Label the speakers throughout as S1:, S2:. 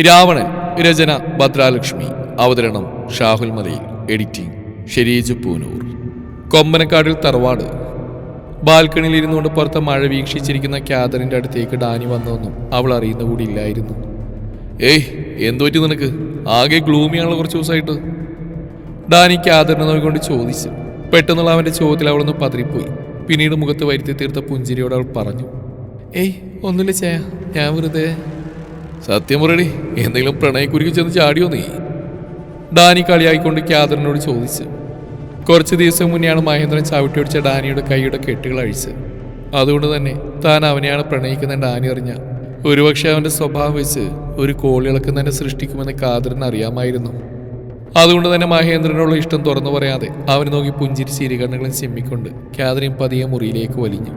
S1: രാവണൻ രചന ഭദ്രാലക്ഷ്മി. അവതരണം ഷാഹുൽ മലയിൽ എഡിറ്റിംഗ് ഷെരീജ് പൂനൂർ. കൊമ്പനക്കാടിൽ തറവാട്. ബാൽക്കണിയിൽ ഇരുന്നുകൊണ്ട് പുറത്ത് മഴ വീക്ഷിച്ചിരിക്കുന്ന ക്യാതറിന്റെ അടുത്തേക്ക് ഡാനി വന്നതൊന്നും അവൾ അറിയുന്ന കൂടി ഇല്ലായിരുന്നു. ഏയ് എന്തു പറ്റി നിനക്ക്? ആകെ ഗ്ലൂമിയാണല്ലോ കുറച്ച് ദിവസമായിട്ട്. ഡാനി ക്യാദറിനെ നോക്കിക്കൊണ്ട് ചോദിച്ചു. പെട്ടെന്നുള്ള അവന്റെ ചോദ്യത്തിൽ അവളൊന്ന് പതറിപ്പോയി പിന്നീട് മുഖത്ത് വരുത്തി തീർത്ത പുഞ്ചിരിയോട് അവൾ പറഞ്ഞു. ഏയ് ഒന്നുമില്ല ചേ ഞാൻ വെറുതെ സത്യം പറയടി എന്തെങ്കിലും പ്രണയക്കുരുക്ക് ചെന്ന് ചാടിയോ നീ? ഡാനി കളിയായിക്കൊണ്ട് ക്യാദറിനോട് ചോദിച്ചു. കുറച്ച് ദിവസം മുന്നെയാണ് മഹേന്ദ്രൻ ചവിട്ടിയൊടിച്ച ഡാനിയുടെ കൈയുടെ കെട്ടുകൾ അഴിച്ച് അതുകൊണ്ട് തന്നെ താൻ അവനെയാണ് പ്രണയിക്കുന്ന ഡാനി അറിഞ്ഞ. ഒരുപക്ഷെ അവന്റെ സ്വഭാവം വെച്ച് ഒരു കോളിളക്കം തന്നെ സൃഷ്ടിക്കുമെന്ന് കാദറിന് അറിയാമായിരുന്നു. അതുകൊണ്ട് തന്നെ മഹേന്ദ്രനോടുള്ള ഇഷ്ടം തുറന്നു പറയാതെ അവനെ നോക്കി പുഞ്ചിരി ചിരികണ്ണുകളും ചിമ്മിക്കൊണ്ട് കാതറിൻ പതിയെ മുറിയിലേക്ക് വലിഞ്ഞു.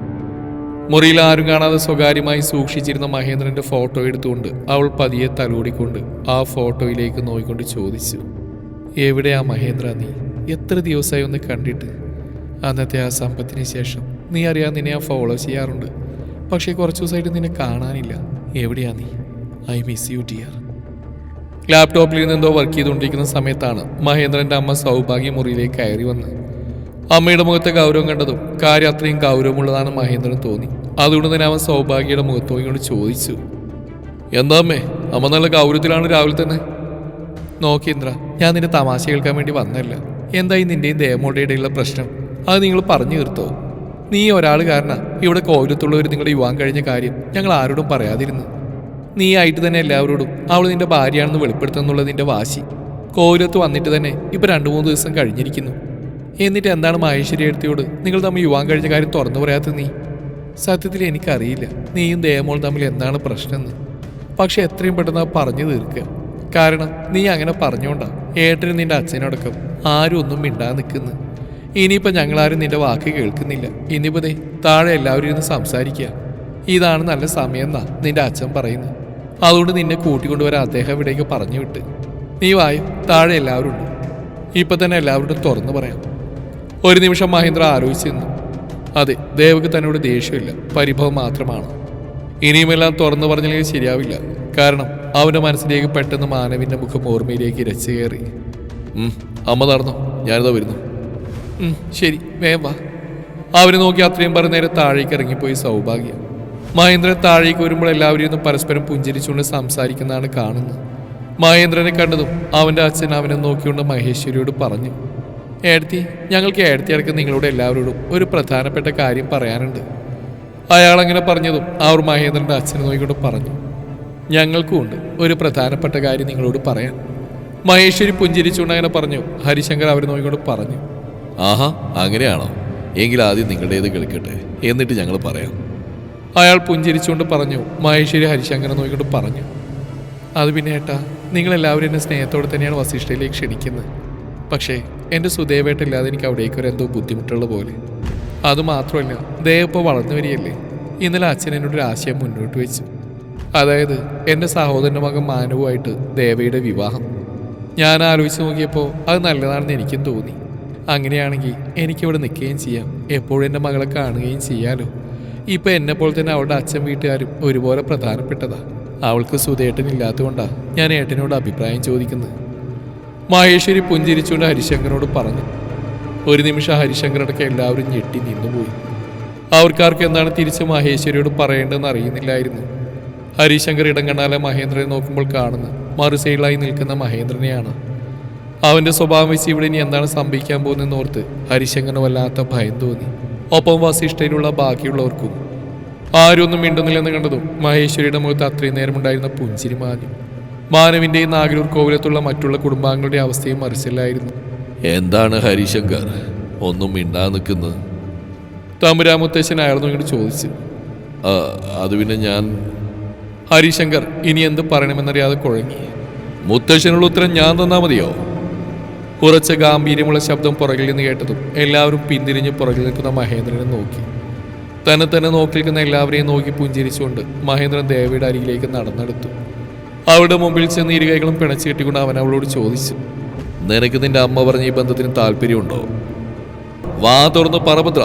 S1: മുറിയിൽ ആരും കാണാതെ സ്വകാര്യമായി സൂക്ഷിച്ചിരുന്ന മഹേന്ദ്രന്റെ ഫോട്ടോ എടുത്തുകൊണ്ട് അവൾ പതിയെ തലോടിക്കൊണ്ട് ആ ഫോട്ടോയിലേക്ക് നോയിക്കൊണ്ട് ചോദിച്ചു എവിടെയാ മഹേന്ദ്ര നീ? എത്ര ദിവസമായി ഒന്ന് കണ്ടിട്ട്? അന്നത്തെ ആ സമ്പത്തിന് ശേഷം നീ അറിയാൻ നിന്നെ ഞാൻ ഫോളോ ചെയ്യാറുണ്ട്. പക്ഷേ കുറച്ച് ദിവസമായിട്ട് നിന്നെ കാണാനില്ല. എവിടെയാ നീ? I miss you dear. ലാപ്ടോപ്പിൽ നിന്ന് എന്തോ വർക്ക് ചെയ്തുകൊണ്ടിരിക്കുന്ന സമയത്താണ് മഹേന്ദ്രന്റെ അമ്മ സൗഭാഗ്യ മുറിയിലേക്ക് കയറി വന്ന് അമ്മയുടെ മുഖത്തെ ഗൗരവം കണ്ടതും കാര്യം അത്രയും ഗൗരവമുള്ളതാണ് മഹേന്ദ്രൻ തോന്നി. അതുകൊണ്ട് തന്നെ അവൻ സൗഭാഗ്യയുടെ മുഖത്ത് നോക്കിക്കൊണ്ട് ചോദിച്ചു. എന്താ അമ്മേ? അമ്മ നല്ല ഗൗരവത്തിലാണ് രാവിലെ തന്നെ? നോക്കി ഇന്ദ്ര ഞാൻ നിന്നെ തമാശ കേൾക്കാൻ വേണ്ടി വന്നല്ല എന്തായി നിന്റെയും ദേവമോളുടെ ഇടയിലുള്ള പ്രശ്നം? അത് നിങ്ങൾ പറഞ്ഞു തീർത്തോ? നീ ഒരാൾ കാരണം ഇവിടെ കോവിലത്തുള്ളവർ നിങ്ങളുടെ യുവാൻ കഴിഞ്ഞ കാര്യം ഞങ്ങൾ ആരോടും പറയാതിരുന്നു. നീ ആയിട്ട് തന്നെ എല്ലാവരോടും അവൾ നിന്റെ ഭാര്യയാണെന്ന് വെളിപ്പെടുത്തുന്നുള്ളത് നിന്റെ വാശി. കോവിലത്ത് വന്നിട്ട് തന്നെ ഇപ്പം രണ്ട് മൂന്ന് ദിവസം കഴിഞ്ഞിരിക്കുന്നു. എന്നിട്ട് എന്താണ് മഹേശ്വരി എടുത്തിയോട്? നിങ്ങൾ തമ്മിൽ യുവാൻ കഴിഞ്ഞ കാര്യം തുറന്നു പറയാത്ത നീ? സത്യത്തിൽ എനിക്കറിയില്ല. നീയും ദേവമോൾ തമ്മിൽ എന്താണ് പ്രശ്നമെന്ന്. പക്ഷെ എത്രയും പെട്ടെന്ന് പറഞ്ഞു തീർക്കുക. കാരണം നീ അങ്ങനെ പറഞ്ഞുകൊണ്ടാ ഏട്ടനും നിന്റെ അച്ഛനോടൊപ്പം ആരും ഒന്നും മിണ്ടാ നിൽക്കുന്നു. ഇനിയിപ്പോൾ ഞങ്ങളാരും നിന്റെ വാക്ക് കേൾക്കുന്നില്ല. ഇനിയിപ്പോൾ ദേ താഴെ എല്ലാവരും ഇരുന്ന് സംസാരിക്കുക. ഇതാണ് നല്ല സമയം എന്നാ നിന്റെ അച്ഛൻ പറയുന്നു. അതുകൊണ്ട് നിന്നെ കൂട്ടിക്കൊണ്ടുവരാൻ അദ്ദേഹം ഇവിടേക്ക് പറഞ്ഞു വിട്ട് നീ വായും? താഴെ എല്ലാവരും ഉണ്ട്. ഇപ്പൊ തന്നെ എല്ലാവരോടും തുറന്നു പറയാം. ഒരു നിമിഷം മഹേന്ദ്ര ആലോചിച്ചു നിന്നു അതെ ദേവക്ക് തന്നോട് ദേഷ്യമില്ല. പരിഭവം മാത്രമാണ്. ഇനിയുമെല്ലാം തുറന്നു പറഞ്ഞില്ലെങ്കിൽ ശരിയാവില്ല. കാരണം അവന്റെ മനസ്സിലേക്ക് പെട്ടെന്ന് മാനവിന്റെ മുഖം ഓർമ്മയിലേക്ക് ഇരച്ചു കയറി. അമ്മ നടന്നോ? ഞാനിതാ വരുന്നു. ശരി വേം വാ. അവനെ നോക്കി അത്രയും പറഞ്ഞ നേരെ താഴേക്ക് ഇറങ്ങിപ്പോയി സൗഭാഗ്യം. മഹേന്ദ്രൻ താഴേക്ക് വരുമ്പോൾ എല്ലാവരും ഒന്ന് പരസ്പരം പുഞ്ചിരിച്ചുകൊണ്ട് സംസാരിക്കുന്നതാണ് കാണുന്നത്. മഹേന്ദ്രനെ കണ്ടതും അവന്റെ അച്ഛൻ അവനെ നോക്കിക്കൊണ്ട് മഹേശ്വരിയോട് പറഞ്ഞു. ഏടത്തി ഞങ്ങൾക്ക് ഏടത്തി അടക്കം നിങ്ങളോട് എല്ലാവരോടും ഒരു പ്രധാനപ്പെട്ട കാര്യം പറയാനുണ്ട്. അയാൾ അങ്ങനെ പറഞ്ഞതും അവർ മഹേന്ദ്രന്റെ അച്ഛനെ നോക്കിക്കൊണ്ട് പറഞ്ഞു ഞങ്ങൾക്കും ഉണ്ട് ഒരു പ്രധാനപ്പെട്ട കാര്യം നിങ്ങളോട് പറയാൻ. മഹേശ്വരി പുഞ്ചിരിച്ചുകൊണ്ട് അങ്ങനെ പറഞ്ഞു ഹരിശങ്കർ അവരെ നോക്കിക്കൊണ്ട് പറഞ്ഞു ആഹാ അങ്ങനെയാണോ? എങ്കിൽ ആദ്യം നിങ്ങളുടേത് കേൾക്കട്ടെ എന്നിട്ട് ഞങ്ങൾ പറയാം. അയാൾ പുഞ്ചിരിച്ചുകൊണ്ട് പറഞ്ഞു മഹേശ്വരി ഹരിശങ്കരനെ നോക്കിക്കൊണ്ട് പറഞ്ഞു അത് പിന്നെ ഏട്ടാ നിങ്ങളെല്ലാവരും എന്നെ സ്നേഹത്തോടെ തന്നെയാണ് വസിഷ്ഠയിലേക്ക് ക്ഷണിക്കുന്നത്. പക്ഷേ എന്റെ സുദേവേട്ടില്ലാതെ എനിക്ക് അവിടേക്ക് ഒരു എന്തോ ബുദ്ധിമുട്ടുള്ള പോലെ. അതുമാത്രമല്ല ദേവ് ഇപ്പോൾ വളർന്നു വരികയല്ലേ? ഇന്നലെ അച്ഛൻ എന്നോട് ഒരു ആശയം മുന്നോട്ട് വെച്ചു. അതായത് എന്റെ സഹോദരന്റെ മകൻ മാനവുമായിട്ട് ദേവയുടെ വിവാഹം. ഞാൻ ആലോചിച്ച് നോക്കിയപ്പോൾ അത് നല്ലതാണെന്ന് എനിക്കും തോന്നി. അങ്ങനെയാണെങ്കിൽ എനിക്കിവിടെ നിൽക്കുകയും ചെയ്യാം. എപ്പോഴും എന്റെ മകളെ കാണുകയും ചെയ്യാലോ? ഇപ്പോൾ എന്നെ പോലെ തന്നെ അവളുടെ അച്ഛൻ വീട്ടുകാരും ഒരുപോലെ പ്രധാനപ്പെട്ടതാണ് അവൾക്ക് സുധേട്ടനില്ലാത്തതുകൊണ്ടാ ഞാൻ ഏട്ടനോട് അഭിപ്രായം ചോദിക്കുന്നത്. മഹേശ്വരി പുഞ്ചിരിച്ചുകൊണ്ട് ഹരിശങ്കറോട് പറഞ്ഞു. ഒരു നിമിഷം ഹരിശങ്കറടക്കം എല്ലാവരും ഞെട്ടി നിന്നുപോയി. അവർക്കാർക്ക് എന്താണ് തിരിച്ച് മഹേശ്വരിയോട് പറയേണ്ടതെന്ന് അറിയുന്നില്ലായിരുന്നു. ഹരിശങ്കർ ഇടം കണ്ടാലെ മഹേന്ദ്രനെ നോക്കുമ്പോൾ കാണുന്ന മറുസൈഡിലായി നിൽക്കുന്ന മഹേന്ദ്രനെയാണ്. അവന്റെ സ്വഭാവം വെച്ച് ഇവിടെ ഇനി എന്താണ് സംഭവിക്കാൻ പോകുന്നതെന്ന് ഓർത്ത് ഹരിശങ്കറിന് വല്ലാത്ത ഭയം തോന്നി. ഒപ്പം വസിഷ്ഠയിലുള്ള ബാക്കിയുള്ളവർക്കും ആരും ഒന്നും മിണ്ടുന്നില്ലെന്ന് കണ്ടതും മഹേശ്വരിയുടെ മുഖത്ത് അത്രയും നേരമുണ്ടായിരുന്ന പുഞ്ചിരി മാഞ്ഞു. മാനവിന്റെയും നാഗരൂർ കോവിലത്തുള്ള മറ്റുള്ള കുടുംബാംഗങ്ങളുടെ അവസ്ഥയും മറിച്ചില്ലായിരുന്നു.
S2: എന്താണ് ഹരിശങ്കർ? ഒന്നും മിണ്ടാ നിൽക്കുന്നത്
S1: തമ്പുരാമുത്തശ്ശൻ ആയിരുന്നു ഇങ്ങോട്ട് ചോദിച്ചു.
S2: അത് പിന്നെ ഞാൻ
S1: ഹരിശങ്കർ ഇനി എന്ത് പറയണമെന്നറിയാതെ കുഴങ്ങി.
S2: മുത്തശ്ശനുള്ള ഉത്തരം ഞാൻ തന്നാ മതിയോ?
S1: ഉറച്ച ഗാംഭീര്യമുള്ള ശബ്ദം പുറകിൽ നിന്ന് കേട്ടതും എല്ലാവരും പിന്തിരിഞ്ഞ് പുറകിൽ നിൽക്കുന്ന മഹേന്ദ്രനെ നോക്കി. തന്നെ തന്നെ നോക്കി നിൽക്കുന്ന എല്ലാവരെയും നോക്കി പുഞ്ചിരിച്ചുകൊണ്ട് മഹേന്ദ്രൻ ദേവിയുടെ അരികിലേക്ക് നടന്നെടുത്തു. അവളുടെ മുമ്പിൽ ചെന്ന് ഇരുകൈകളും പിണച്ചു കെട്ടിക്കൊണ്ട് അവൻ അവളോട് ചോദിച്ചു
S2: നിനക്ക് നിന്റെ അമ്മ പറഞ്ഞ ഈ ബന്ധത്തിന് താല്പര്യമുണ്ടോ? വാ തുറന്ന് പറഭദ്ര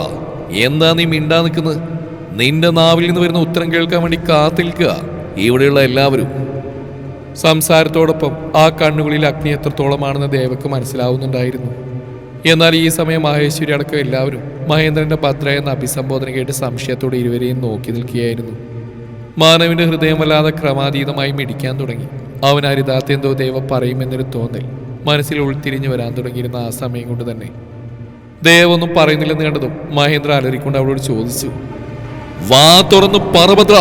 S2: എന്താ നീ മിണ്ടാ നിൽക്കുന്നത് നിന്റെ നാവിൽ നിന്ന് വരുന്ന ഉത്തരം കേൾക്കാൻ വേണ്ടി കാത്തിരിക്കുക. ഇവിടെയുള്ള എല്ലാവരും.
S1: സംസാരത്തോടൊപ്പം ആ കണ്ണുകളിൽ അഗ്നി എത്രത്തോളമാണെന്ന് ദേവക്ക് മനസ്സിലാവുന്നുണ്ടായിരുന്നു. എന്നാൽ ഈ സമയം മഹേശ്വരി അടക്കം എല്ലാവരും മഹേന്ദ്രന്റെ ഭദ്ര എന്ന അഭിസംബോധന കേട്ട് സംശയത്തോടെ ഇരുവരെയും നോക്കി നിൽക്കുകയായിരുന്നു. മാനവിന്റെ ഹൃദയമല്ലാതെ ക്രമാതീതമായി മിടിക്കാൻ തുടങ്ങി. അവൻ അരിതാത്തെന്തോ ദേവ ദൈവം പറയുമെന്നൊരു തോന്നൽ മനസ്സിൽ ഉൾത്തിരിഞ്ഞു വരാൻ തുടങ്ങിയിരുന്ന ആ സമയം കൊണ്ട് തന്നെ. ദേവൊന്നും പറയുന്നില്ലെന്ന് കണ്ടതും മഹേന്ദ്ര അലറിക്കൊണ്ട് അവളോട് ചോദിച്ചു
S2: വാ തുറന്ന് പറഭദ്ര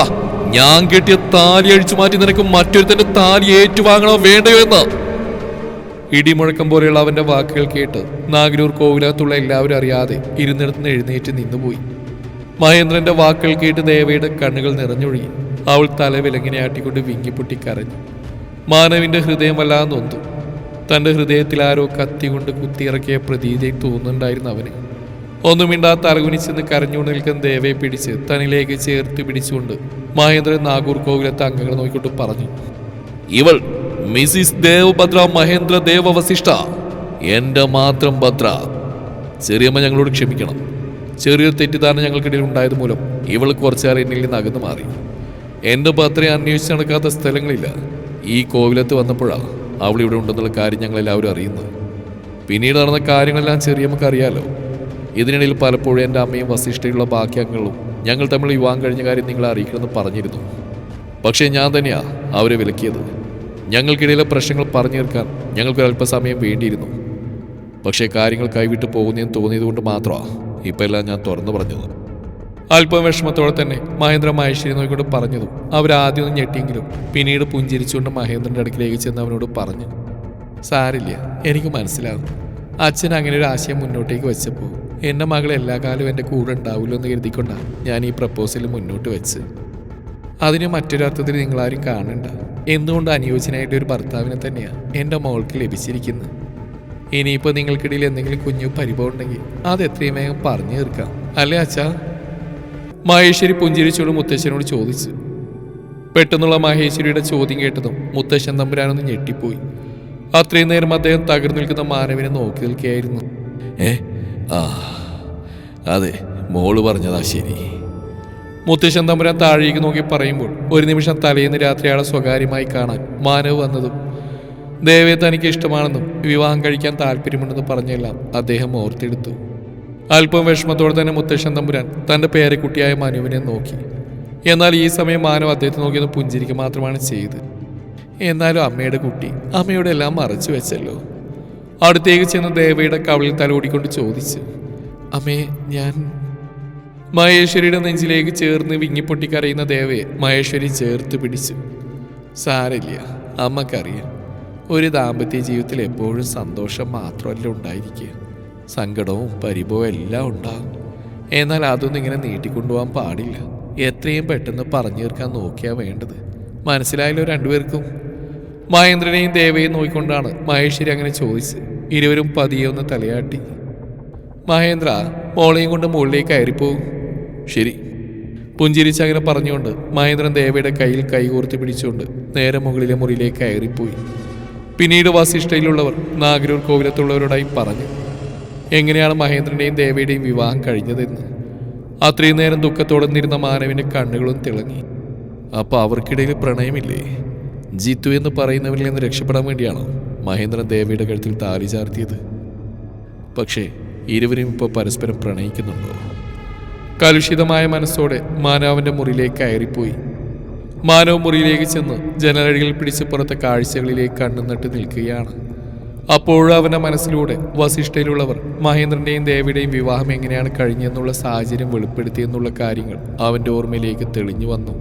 S2: ഞാൻ കെട്ടിയ താലി അഴിച്ചു മാറ്റി നിനക്ക് മറ്റൊരുത്തന്റെ താലി ഏറ്റുവാങ്ങണോ വേണ്ടയോ എന്ന്?
S1: ഇടിമുഴക്കം പോലെയുള്ള അവന്റെ വാക്കുകൾ കേട്ട് നാഗരൂർ കോവിലകത്തുള്ള എല്ലാവരും അറിയാതെ ഇരുന്നിടത്തുനിന്ന് എഴുന്നേറ്റ് നിന്നുപോയി. മഹേന്ദ്രന്റെ വാക്കുകൾ കേട്ട് ദേവയുടെ കണ്ണുകൾ നിറഞ്ഞൊഴുകി. അവൾ തല വിലങ്ങിനെ ആട്ടിക്കൊണ്ട് വിങ്ങിപ്പൊട്ടി കരഞ്ഞു. മാനവിന്റെ ഹൃദയം വല്ലാതെ നൊന്തു. തന്റെ ഹൃദയത്തിൽ ആരോ കത്തി കൊണ്ട് കുത്തിയിറക്കിയ പ്രതീതി തോന്നുന്നുണ്ടായിരുന്നു അവന്. ഒന്നുമിണ്ടാ തലകുനിച്ചെന്ന് കരഞ്ഞുകൊണ്ട് നിൽക്കുന്ന ദേവയെ പിടിച്ച് തനിലേക്ക് ചേർത്ത് പിടിച്ചുകൊണ്ട് മഹേന്ദ്രൻ നാഗൂർ കോവിലത്തെ അംഗങ്ങൾ നോക്കിക്കൊണ്ട് പറഞ്ഞു
S2: ഇവൾ മിസിസ് ദേവഭദ്ര മഹേന്ദ്ര ദേവവശിഷ്ഠ എന്റെ മാത്രം ഭദ്ര. ചെറിയമ്മ ഞങ്ങളോട് ക്ഷമിക്കണം. ചെറിയൊരു തെറ്റിദ്ധാരണ ഞങ്ങൾക്കിടയിൽ ഉണ്ടായത് മൂലം ഇവൾ കുറച്ചേറെ എന്നിൽ നിന്ന് അകന്നു മാറി. എന്റെ ഭദ്രയെ അന്വേഷിച്ച് നടക്കാത്ത സ്ഥലങ്ങളില്ല. ഈ കോവിലത്ത് വന്നപ്പോഴാണ് അവൾ ഇവിടെ ഉണ്ടെന്നുള്ള കാര്യം ഞങ്ങളെല്ലാവരും അറിയുന്നത്. പിന്നീട് നടന്ന കാര്യങ്ങളെല്ലാം ചെറിയമ്മക്ക് അറിയാലോ ഇതിനിടയിൽ പലപ്പോഴും എന്റെ അമ്മയും വസിഷ്ഠയുള്ള ബാക്കി അംഗങ്ങളും ഞങ്ങൾ തമ്മിൽ വിവാഹം കഴിഞ്ഞ കാര്യം നിങ്ങളെ അറിയിക്കണമെന്ന് പറഞ്ഞിരുന്നു. പക്ഷേ ഞാൻ തന്നെയാണ് അവരെ വിലക്കിയത്. ഞങ്ങൾക്കിടയിലെ പ്രശ്നങ്ങൾ പറഞ്ഞു തീർക്കാൻ ഞങ്ങൾക്കൊരല്പസമയം വേണ്ടിയിരുന്നു. പക്ഷേ കാര്യങ്ങൾ കൈവിട്ട് പോകുന്നതെന്ന് തോന്നിയതുകൊണ്ട് മാത്രമാണ് ഇപ്പം എല്ലാം ഞാൻ തുറന്നു പറഞ്ഞത്.
S1: അല്പം വിഷമത്തോടെ തന്നെ മഹേന്ദ്ര മഹേശ്വരി നോക്കിക്കൊണ്ട് പറഞ്ഞതും അവരാദ്യം ഒന്ന് ഞെട്ടിയെങ്കിലും പിന്നീട് പുഞ്ചിരിച്ചുകൊണ്ട് മഹേന്ദ്രന്റെ അടുക്കിലേക്ക് ചെന്ന് അവനോട് പറഞ്ഞു സാരില്ല എനിക്ക് മനസ്സിലാകും അച്ഛൻ അങ്ങനെ ഒരു ആശയം മുന്നോട്ടേക്ക് വെച്ചപ്പോൾ എന്റെ മകൾ എല്ലാ കാലവും എന്റെ കൂടെ ഉണ്ടാവില്ലോ എന്ന് കരുതിക്കൊണ്ടാണ് ഞാൻ ഈ പ്രപ്പോസൽ മുന്നോട്ട് വെച്ച് അതിന് മറ്റൊരർത്ഥത്തിൽ നിങ്ങളാരും കാണണ്ട. എന്തുകൊണ്ട് അനുയോജ്യനായിട്ട് ഒരു ഭർത്താവിനെ തന്നെയാണ് എന്റെ മോൾക്ക് ലഭിച്ചിരിക്കുന്നത്? ഇനിയിപ്പോൾ നിങ്ങൾക്കിടയിൽ എന്തെങ്കിലും കുഞ്ഞു പരിഭവം ഉണ്ടെങ്കിൽ അത് എത്രയും വേഗം പറഞ്ഞു തീർക്കാം. അല്ലേ അച്ഛാ? മഹേശ്വരി പുഞ്ചിരിച്ചോട് മുത്തശ്ശനോട് ചോദിച്ചു. പെട്ടെന്നുള്ള മഹേശ്വരിയുടെ ചോദ്യം കേട്ടതും മുത്തശ്ശൻ തമ്പുരാനൊന്ന് ഞെട്ടിപ്പോയി. അത്രയും നേരം അദ്ദേഹം തകർന്നു നിൽക്കുന്ന മാനവിനെ നോക്കി നിൽക്കുകയായിരുന്നു.
S2: ഏ? ആ അതെ മോൾ പറഞ്ഞതാ ശരി.
S1: മുത്തശ്ശൻ തമ്പുരാൻ താഴേക്ക് നോക്കി പറയുമ്പോൾ ഒരു നിമിഷം തലേന്ന് രാത്രി അയാളെ സ്വകാര്യമായി കാണാൻ മാനവ് വന്നതും ദേവയെ തനിക്ക് ഇഷ്ടമാണെന്നും വിവാഹം കഴിക്കാൻ താല്പര്യമുണ്ടെന്നും പറഞ്ഞെല്ലാം അദ്ദേഹം ഓർത്തെടുത്തു. അല്പം വിഷമത്തോടെ തന്നെ മുത്തശ്ശൻ തമ്പുരാൻ തന്റെ പേരക്കുട്ടിയായ മനുവിനെ നോക്കി. എന്നാൽ ഈ സമയം മാനവ് അദ്ദേഹത്തെ നോക്കിയത് പുഞ്ചിരിക്കുക മാത്രമാണ് ചെയ്ത് എന്നാലും അമ്മയുടെ കുട്ടി അമ്മയുടെ എല്ലാം മറച്ചു വെച്ചല്ലോ. അടുത്തേക്ക് ചെന്ന് ദേവയുടെ കവളിൽ തലോടിക്കൊണ്ട് ചോദിച്ചു അമ്മേ ഞാൻ മഹേശ്വരിയുടെ നെഞ്ചിലേക്ക് ചേർന്ന് വിങ്ങിപ്പൊട്ടി കരയുന്ന ദേവയെ മഹേശ്വരി ചേർത്ത് പിടിച്ചു. സാരില്ല അമ്മക്കറിയാം. ഒരു ദാമ്പത്യ ജീവിതത്തിൽ എപ്പോഴും സന്തോഷം മാത്രമല്ല ഉണ്ടായിരിക്കുക. സങ്കടവും പരിഭവവും എല്ലാം ഉണ്ടാകും. എന്നാൽ അതൊന്നും ഇങ്ങനെ നീട്ടിക്കൊണ്ടുപോകാൻ പാടില്ല. എത്രയും പെട്ടെന്ന് പറഞ്ഞു തീർക്കാൻ നോക്കിയാ വേണ്ടത്. മനസ്സിലായല്ലോ രണ്ടുപേർക്കും? മഹേന്ദ്രനെയും ദേവയെയും നോക്കിക്കൊണ്ടാണ് മഹേശ്വരി അങ്ങനെ ചോദിച്ച് ഇരുവരും പതിയെ ഒന്ന് തലയാട്ടി. മഹേന്ദ്ര മോളെയും കൊണ്ട് മുകളിലേക്ക് കയറിപ്പോവും ശരി. പുഞ്ചിരിച്ച് അങ്ങനെ പറഞ്ഞുകൊണ്ട് മഹേന്ദ്രൻ ദേവയുടെ കയ്യിൽ കൈകോർത്ത് പിടിച്ചുകൊണ്ട് നേരെ മുകളിലെ മുറിയിലേക്ക് കയറിപ്പോയി. പിന്നീട് വസിഷ്ഠയിലുള്ളവർ നാഗരൂർ കോവിലത്തുള്ളവരോടായി പറഞ്ഞു എങ്ങനെയാണ് മഹേന്ദ്രന്റെയും ദേവിയുടെയും വിവാഹം കഴിഞ്ഞതെന്ന്? അത്രയും നേരം ദുഃഖത്തോടെ നിന്നിരുന്ന മാനവിന്റെ കണ്ണുകളും തിളങ്ങി. അപ്പോൾ അവർക്കിടയിൽ പ്രണയമില്ലേ? ജിത്തു എന്ന് പറയുന്നവരിൽ നിന്ന് രക്ഷപ്പെടാൻ വേണ്ടിയാണോ മഹേന്ദ്രൻ ദേവയുടെ കഴുത്തിൽ താലി ചാർത്തിയത്? പക്ഷേ ഇരുവരും ഇപ്പോൾ പരസ്പരം പ്രണയിക്കുന്നുണ്ടോ? കലുഷിതമായ മനസ്സോടെ മാനവന്റെ മുറിയിലേക്ക് കയറിപ്പോയി. മാനവ് മുറിയിലേക്ക് ചെന്ന് ജനലഴിയിൽ പിടിച്ച് പുറത്തെ കാഴ്ചകളിലേക്ക് കണ്ണുനട്ട് നിൽക്കുകയാണ്. അപ്പോഴും അവന്റെ മനസ്സിലൂടെ വസിഷ്ഠയിലുള്ളവർ മഹേന്ദ്രന്റെയും ദേവിയുടെയും വിവാഹം എങ്ങനെയാണ് കഴിഞ്ഞെന്നുള്ള സാഹചര്യം വെളിപ്പെടുത്തിയെന്നുള്ള കാര്യങ്ങൾ അവന്റെ ഓർമ്മയിലേക്ക് തെളിഞ്ഞു വന്നു.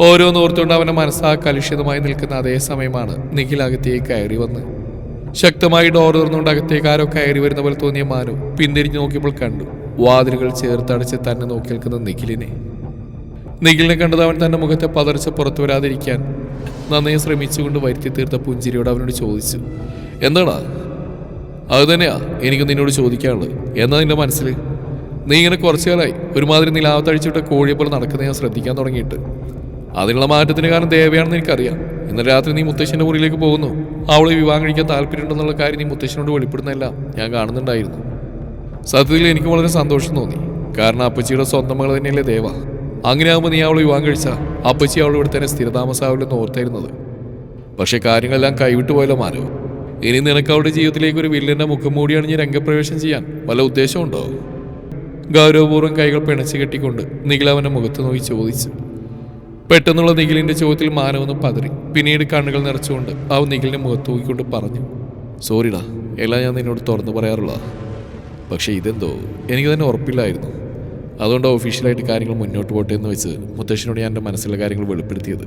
S1: ഓരോന്നോർത്തുകൊണ്ട് അവന്റെ മനസ്സാ കലുഷിതമായി നിൽക്കുന്ന അതേ സമയമാണ് നിഖിൽ അകത്തേക്ക് കയറി വന്ന്. ശക്തമായി ഡോർ തുറന്നുകൊണ്ട് അകത്തേക്ക് ആരോ കയറി വരുന്ന പോലെ തോന്നിയ മാനു പിന്തിരിഞ്ഞു നോക്കിയപ്പോൾ കണ്ടു. വാതിലുകൾ ചേർത്തടച്ച് തന്നെ നോക്കി നിൽക്കുന്ന നിഖിലിനെ. നിഖിലിനെ കണ്ടത് അവൻ തന്റെ മുഖത്തെ പതറിച്ച് പുറത്തു വരാതിരിക്കാൻ നന്നേ ശ്രമിച്ചുകൊണ്ട് വരുത്തി തീർത്ത പുഞ്ചിരിയോട് അവനോട് ചോദിച്ചു എന്താടാ അത് തന്നെയാ എനിക്ക് നിന്നോട് ചോദിക്കാനുള്ളത്. എന്നാ നിന്റെ മനസ്സിൽ? നീ ഇങ്ങനെ കുറച്ചു കാലമായി ഒരുമാതിരി നിലാവത്തഴിച്ചിട്ട് കോഴിയെ പോലെ നടക്കുന്ന ഞാൻ ശ്രദ്ധിക്കാൻ തുടങ്ങിയിട്ട്. അതിനുള്ള മാറ്റത്തിന് കാരണം ദേവയാണെന്ന് എനിക്കറിയാം. ഇന്നലെ രാത്രി നീ മുത്തശ്ശന്റെ മുറിയിലേക്ക് പോകുന്നു. അവളെ വിവാഹം കഴിക്കാൻ താല്പര്യമുണ്ടെന്നുള്ള കാര്യം നീ മുത്തശ്ശനോട് വെളിപ്പെടുന്നതെല്ലാം ഞാൻ കാണുന്നുണ്ടായിരുന്നു. സത്യത്തിൽ എനിക്ക് വളരെ സന്തോഷം തോന്നി. കാരണം അപ്പച്ചിയുടെ സ്വന്തം മകൾ തന്നെയല്ലേ ദേവ? അങ്ങനെ ആകുമ്പോൾ നീ അവളെ വിവാഹം കഴിച്ച. അപ്പച്ചി അവൾ ഇവിടെ തന്നെ സ്ഥിരതാമസാവില്ലെന്ന് ഓർത്തായിരുന്നത്.
S2: പക്ഷെ കാര്യങ്ങളെല്ലാം കൈവിട്ടു പോയല്ലോ മാനവ് ഇനി നിനക്ക് അവളുടെ ജീവിതത്തിലേക്ക് ഒരു വില്ലന്റെ മുഖം മൂടി അണിഞ്ഞ് രംഗപ്രവേശം ചെയ്യാൻ വല്ല ഉദ്ദേശമുണ്ടോ ഗൗരവപൂർവം കൈകൾ പിണച്ചു കെട്ടിക്കൊണ്ട് നിഖിൽ അവന്റെ മുഖത്ത് നോക്കി ചോദിച്ചു. പെട്ടെന്നുള്ള നിഖിലിന്റെ ചോദ്യത്തിൽ മാനവെന്ന് പതറി. പിന്നീട് കണ്ണുകൾ നിറച്ചുകൊണ്ട് അവൻ നിഖിലിന്റെ മുഖത്ത് നോക്കിക്കൊണ്ട് പറഞ്ഞു. സോറിടാ എല്ലാം ഞാൻ നിന്നോട് തുറന്നു പറയാറുള്ള പക്ഷേ ഇതെന്തോ എനിക്ക് തന്നെ ഉറപ്പില്ലായിരുന്നു. അതുകൊണ്ട് ഒഫീഷ്യലായിട്ട് കാര്യങ്ങൾ മുന്നോട്ട് പോട്ടെ എന്ന് വെച്ച് മുത്തശ്ശനോട് ഞാൻ എന്റെ മനസ്സിലെ കാര്യങ്ങൾ വെളിപ്പെടുത്തിയത്.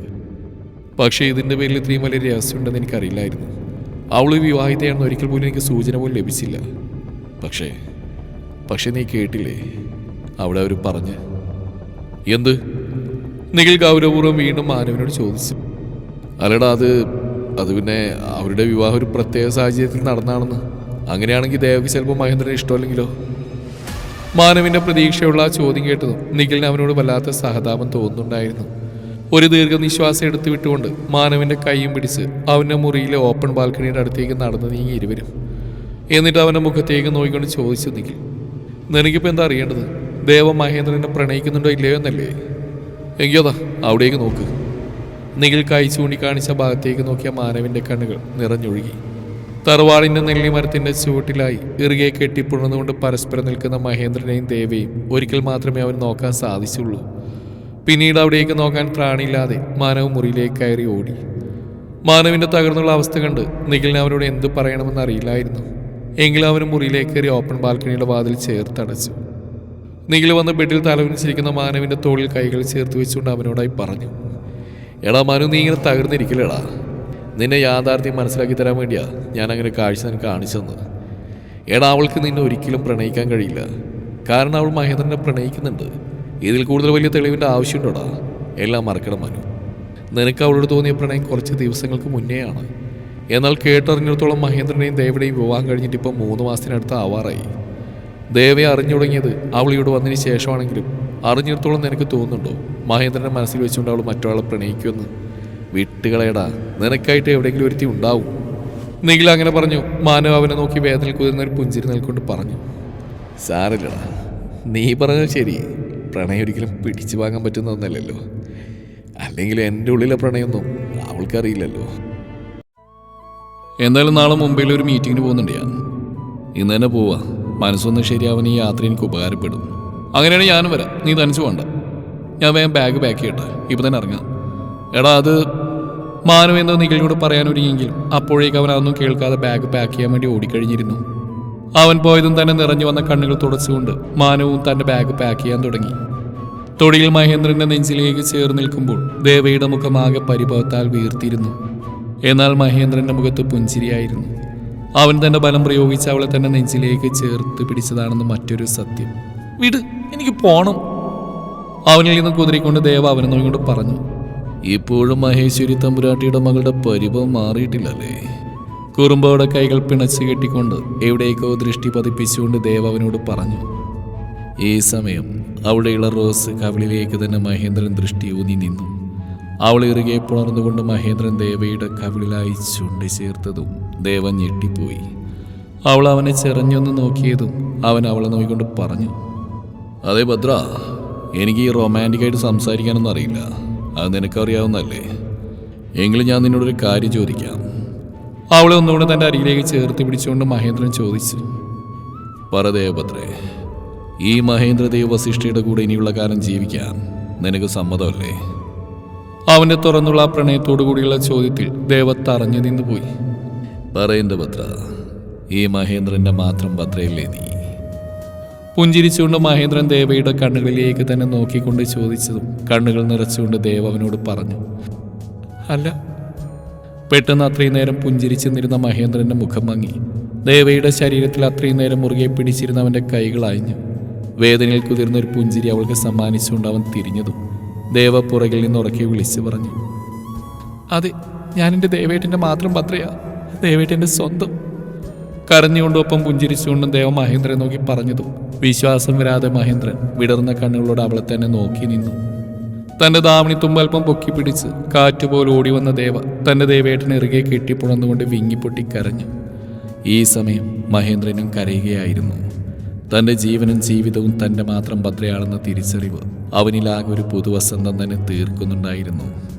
S2: പക്ഷേ ഇതിന്റെ പേരിൽ ഇത്രയും വലിയ രഹസ്യമുണ്ടെന്ന് എനിക്കറിയില്ലായിരുന്നു. അവൾ വിവാഹിതയാണെന്ന് ഒരിക്കൽ പോലും എനിക്ക് സൂചന പോലും ലഭിച്ചില്ല. പക്ഷേ പക്ഷേ നീ കേട്ടില്ലേ? അവിടെ അവർ പറഞ്ഞ് എന്ത്? നിഖിൽ ഗൗരവപൂർവം വീണ്ടും മാനവനോട് ചോദിച്ചു. അല്ലടാ അത് അത് പിന്നെ അവരുടെ വിവാഹം ഒരു പ്രത്യേക സാഹചര്യത്തിൽ നടന്നാണെന്ന്. അങ്ങനെയാണെങ്കിൽ ദേവക്ക് ചിലപ്പോൾ മഹേന്ദ്രനെ ഇഷ്ടമല്ലെങ്കിലോ? മാനവിന്റെ പ്രതീക്ഷയുള്ള ആ ചോദ്യം കേട്ടതും നിഖിലിന് അവനോട് വല്ലാത്ത സഹതാപം തോന്നുന്നുണ്ടായിരുന്നു. ഒരു ദീർഘനിശ്വാസം എടുത്തു വിട്ടുകൊണ്ട് മാനവിന്റെ കൈയും പിടിച്ച് അവന്റെ മുറിയിലെ ഓപ്പൺ ബാൽക്കണിയുടെ അടുത്തേക്ക് നടന്നു നീങ്ങി ഇരുവരും. എന്നിട്ട് അവന്റെ മുഖത്തേക്ക് നോക്കിക്കൊണ്ട് ചോദിച്ചു നിഖിൽ നിനക്കിപ്പോൾ എന്താ അറിയേണ്ടത്? ദേവ മഹേന്ദ്രനെ പ്രണയിക്കുന്നുണ്ടോ ഇല്ലയോ എന്നല്ലേ? എങ്കിയോതാ അവിടേക്ക് നോക്ക്. നിഖിൽ കൈ ചൂണ്ടിക്കാണിച്ച ഭാഗത്തേക്ക് നോക്കിയ മാനവിന്റെ കണ്ണുകൾ നിറഞ്ഞൊഴുകി. തറവാടിന്റെ നെല്ലിമരത്തിന്റെ ചുവട്ടിലായി ഇറുകെ കെട്ടിപ്പുണർന്നുകൊണ്ട് പരസ്പരം നിൽക്കുന്ന മഹേന്ദ്രനെയും ദേവയും ഒരിക്കൽ മാത്രമേ അവൻ നോക്കാൻ സാധിച്ചുള്ളൂ. പിന്നീട് അവിടേക്ക് നോക്കാൻ ത്രാണിയില്ലാതെ മാനവ് മുറിയിലേക്ക് കയറി ഓടി. മാനവിന്റെ തകർന്നുള്ള അവസ്ഥ കണ്ട് നിഖിലിന് അവനോട് എന്ത് പറയണമെന്ന് അറിയില്ലായിരുന്നു. എങ്കിലും അവന് മുറിയിലേക്ക് കയറി ഓപ്പൺ ബാൽക്കണിയുടെ വാതിൽ ചേർത്തടച്ചു നിഖിൽ വന്ന് ബെഡിൽ തലവിനിച്ചിരിക്കുന്ന മാനവിന്റെ തോളിൽ കൈകൾ ചേർത്ത് വെച്ചുകൊണ്ട് അവനോടായി പറഞ്ഞു എടാ മനു നീ ഇങ്ങനെ തകർന്നിരിക്കില്ലടാ നിന്നെ യാഥാർത്ഥ്യം മനസ്സിലാക്കി തരാൻ വേണ്ടിയാ ഞാൻ അങ്ങനെ കാഴ്ച നിനക്ക് കാണിച്ചെന്ന് എടാ അവൾക്ക് നിന്നെ ഒരിക്കലും പ്രണയിക്കാൻ കഴിയില്ല. കാരണം അവൾ മഹേന്ദ്രനെ പ്രണയിക്കുന്നുണ്ട്. ഇതിൽ കൂടുതൽ വലിയ തെളിവിന്റെ ആവശ്യമുണ്ടോടാ? എല്ലാം മറക്കണം മനു. നിനക്ക് അവളോട് തോന്നിയ പ്രണയം കുറച്ച് ദിവസങ്ങൾക്ക് മുന്നേയാണ്. എന്നാൽ കേട്ടറിഞ്ഞിടത്തോളം മഹേന്ദ്രനെയും ദേവയുടെയും വിവാഹം കഴിഞ്ഞിട്ട് ഇപ്പം മൂന്ന് മാസത്തിനടുത്ത് ആവാറായി. ദേവയെ അറിഞ്ഞു തുടങ്ങിയത് അവൾ ഇവിടെ വന്നതിന് ശേഷമാണെങ്കിലും അറിഞ്ഞിടത്തോളം നിനക്ക് തോന്നുന്നുണ്ടോ? മഹേന്ദ്രനെ മനസ്സിൽ വെച്ചുകൊണ്ട് അവൾ മറ്റൊരാളെ പ്രണയിക്കുമെന്ന്. വിട്ടുകളയടാ. നിനക്കായിട്ട് എവിടെയെങ്കിലും ഒരുത്തി ഉണ്ടാവും. നിഖിൽ അങ്ങനെ പറഞ്ഞു. മാനവ് അവനെ നോക്കി വേദനയിൽ കുതിർന്ന ഒരു പുഞ്ചിരി നിൽക്കൊണ്ട് പറഞ്ഞു. സാറില്ലടാ. നീ പറഞ്ഞത് ശരി. പ്രണയം ഒരിക്കലും പിടിച്ചു വാങ്ങാൻ പറ്റുന്ന ഒന്നല്ലല്ലോ. അല്ലെങ്കിൽ എന്റെ ഉള്ളിലെ പ്രണയമൊന്നും അവൾക്കറിയില്ലല്ലോ. എന്തായാലും നാളെ മുംബൈയിൽ ഒരു മീറ്റിങ്ങിന് പോകുന്നുണ്ട് ഞാൻ. ഇന്ന് തന്നെ പോവാ. മനസ്സൊന്ന് ശരിയാവാൻ ഈ യാത്ര എനിക്ക് ഉപകാരപ്പെടും. അങ്ങനെയാണെങ്കിൽ ഞാനും വരാം. നീ തനിച്ച് പോണ്ട. ഞാൻ വേഗം ബാഗ് പാക്ക് ചെയ്യട്ടെ. ഇപ്പം തന്നെ ഇറങ്ങാം. എടാ അത് മാനു എന്ന് നിഖിലിനോട് പറയാനൊരുങ്ങിയെങ്കിലും അപ്പോഴേക്ക് അവൻ അതൊന്നും കേൾക്കാതെ ബാഗ് പാക്ക് ചെയ്യാൻ വേണ്ടി ഓടിക്കഴിഞ്ഞിരുന്നു. അവൻ പോയതും തന്നെ നിറഞ്ഞു വന്ന കണ്ണുകൾ തുടച്ചുകൊണ്ട് മാനുവും തന്റെ ബാഗ് പാക്ക് ചെയ്യാൻ തുടങ്ങി. തൊടിയിൽ മഹേന്ദ്രന്റെ നെഞ്ചിലേക്ക് ചേർന്ന് നിൽക്കുമ്പോൾ ദേവയുടെ മുഖമാകെ പരിഭവത്താൽ വീർത്തിരുന്നു. എന്നാൽ മഹേന്ദ്രന്റെ മുഖത്ത് പുഞ്ചിരിയായിരുന്നു. അവൻ തന്റെ ബലം പ്രയോഗിച്ച് അവളെ തന്നെ നെഞ്ചിലേക്ക് ചേർത്ത് പിടിച്ചതാണെന്ന് മറ്റൊരു സത്യം. വിട് എനിക്ക് പോണം. അവനിൽ നിന്ന് കുതിരിക്കൊണ്ട് ദേവ അവനെ പറഞ്ഞു. ഇപ്പോഴും മഹേശ്വരി തമ്പുരാട്ടിയുടെ മകളുടെ പരിഭവം മാറിയിട്ടില്ലല്ലേ? കുറുമ്പോടെ കൈകൾ പിണച്ചു കെട്ടിക്കൊണ്ട് എവിടേക്കോ ദൃഷ്ടി പതിപ്പിച്ചുകൊണ്ട് ദേവവനോട് പറഞ്ഞു ഈ സമയം അവിടെയുള്ള റോസ് കവിളിലേക്ക് തന്നെ മഹേന്ദ്രൻ ദൃഷ്ടി ഊന്നി നിന്നു. അവൾ ഇറുകെ പുണർന്നുകൊണ്ട് മഹേന്ദ്രൻ ദേവയുടെ കവിളിലായി ചുണ്ടി ചേർത്തതും ദേവൻ ഞെട്ടിപ്പോയി. അവൾ അവനെ ചെറഞ്ഞൊന്ന് നോക്കിയതും അവൻ അവളെ നോക്കിക്കൊണ്ട് പറഞ്ഞു അതെ ഭദ്ര എനിക്ക് ഈ റൊമാന്റിക്കായിട്ട് സംസാരിക്കാനൊന്നും അറിയില്ല. അത് നിനക്കറിയാവുന്നല്ലേ എങ്കിലും ഞാൻ നിന്നോടൊരു കാര്യം ചോദിക്കാം. അവളെ ഒന്നുകൂടെ തന്റെ അരികിലേക്ക് ചേർത്ത് പിടിച്ചുകൊണ്ട് മഹേന്ദ്രൻ ചോദിച്ചു. പറ ദേവഭദ്രേ ഈ മഹേന്ദ്രദേവ് വസിഷ്ഠയുടെ കൂടെ ഇനിയുള്ള കാലം ജീവിക്കാൻ നിനക്ക് സമ്മതമല്ലേ? അവന്റെ തുറന്നുള്ള ആ പ്രണയത്തോടു കൂടിയുള്ള ചോദ്യത്തിൽ ദേവത്ത് അറിഞ്ഞു നിന്നുപോയി. പറയുന്നത് ഭദ്ര ഈ മഹേന്ദ്രന്റെ മാത്രം ഭദ്രയല്ലേ നീ? പുഞ്ചിരിച്ചുകൊണ്ട് മഹേന്ദ്രൻ ദേവയുടെ കണ്ണുകളിലേക്ക് തന്നെ നോക്കിക്കൊണ്ട് ചോദിച്ചതും കണ്ണുകൾ നിറച്ചുകൊണ്ട് ദേവ അവനോട് പറഞ്ഞു അല്ല. പെട്ടെന്ന് അത്രയും നേരം പുഞ്ചിരിച്ചു നിന്നിരുന്ന മഹേന്ദ്രന്റെ മുഖം മങ്ങി. ദേവയുടെ ശരീരത്തിൽ അത്രയും നേരം മുറുകെ പിടിച്ചിരുന്ന അവന്റെ കൈകൾ അയഞ്ഞു വേദനയിൽ കുതിർന്നൊരു പുഞ്ചിരി അവൾക്ക് സമ്മാനിച്ചുകൊണ്ട് അവൻ തിരിഞ്ഞതും ദേവ പുറകിൽ നിന്ന് ഉറക്കി വിളിച്ചു പറഞ്ഞു അതെ ഞാൻ എന്റെ ദേവേട്ടന്റെ മാത്രം പത്രയാ. ദേവേട്ടന്റെ സ്വന്തം. കരഞ്ഞുകൊണ്ടും പുഞ്ചിരിച്ചുകൊണ്ടും ദേവ മഹേന്ദ്രനെ നോക്കി പറഞ്ഞതും. വിശ്വാസം വരാതെ മഹേന്ദ്രൻ വിടർന്ന കണ്ണുകളോട് അവളെ തന്നെ നോക്കി നിന്നു. തന്റെ ദാവണി തുമ്പൽപ്പം പൊക്കി പിടിച്ച് കാറ്റുപോലെ ഓടി വന്ന ദേവ തന്റെ ദേവേട്ടനെ ഇറുകെ കെട്ടിപ്പുണർന്നുകൊണ്ട് വിങ്ങിപ്പൊട്ടി കരഞ്ഞു. ഈ സമയം മഹേന്ദ്രനും കരയുകയായിരുന്നു. തന്റെ ജീവനും ജീവിതവും തന്റെ മാത്രം ഭദ്രയാണെന്ന തിരിച്ചറിവ് അവനിലാകെ ഒരു പുതുവസന്തം തന്നെ തീർക്കുന്നുണ്ടായിരുന്നു.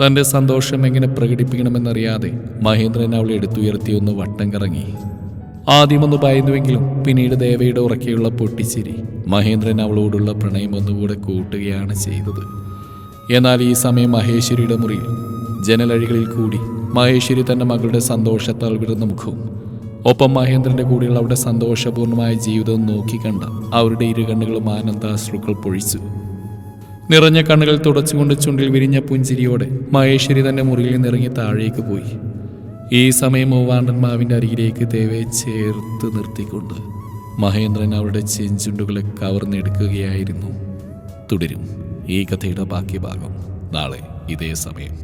S1: തന്റെ സന്തോഷം എങ്ങനെ പ്രകടിപ്പിക്കണമെന്നറിയാതെ മഹേന്ദ്രൻ അവളെ എടുത്തുയർത്തി ഒന്ന് വട്ടം കറങ്ങി. ആദ്യമൊന്ന് ഭയന്നുവെങ്കിലും പിന്നീട് ദേവയുടെ ഉറക്കെയുള്ള പൊട്ടിച്ചിരി മഹേന്ദ്രൻ അവളോടുള്ള പ്രണയം ഒന്നുകൂടെ കൂട്ടുകയാണ് ചെയ്തത്. എന്നാൽ ഈ സമയം മഹേശ്വരിയുടെ മുറിയിൽ ജനലഴികളിൽ കൂടി മഹേശ്വരി തന്റെ മകളുടെ സന്തോഷത്താൽ വിടുന്ന മുഖവും ഒപ്പം മഹേന്ദ്രന്റെ കൂടെയുള്ള അവരുടെ സന്തോഷപൂർണമായ ജീവിതവും നോക്കിക്കണ്ട അവരുടെ ഇരുകണ്ണുകളും ആനന്ദാശ്രുക്കൾ പൊഴിച്ചു. നിറഞ്ഞ കണ്ണുകൾ തുടച്ചുകൊണ്ട് ചുണ്ടിൽ വിരിഞ്ഞ പുഞ്ചിരിയോടെ മഹേശ്വരി തന്റെ മുറിയിൽ നിന്നിറങ്ങി താഴേക്ക് പോയി. ഈ സമയം മൂവാണ്ടൻ മാവിന്റെ അരികിലേക്ക് ദേവയെ ചേർത്ത് നിർത്തിക്കൊണ്ട് മഹേന്ദ്രൻ അവരുടെ ചെഞ്ചുണ്ടുകളെ കവർന്നെടുക്കുകയായിരുന്നു. തുടരും ഈ കഥയുടെ ബാക്കി ഭാഗം നാളെ ഇതേ സമയം.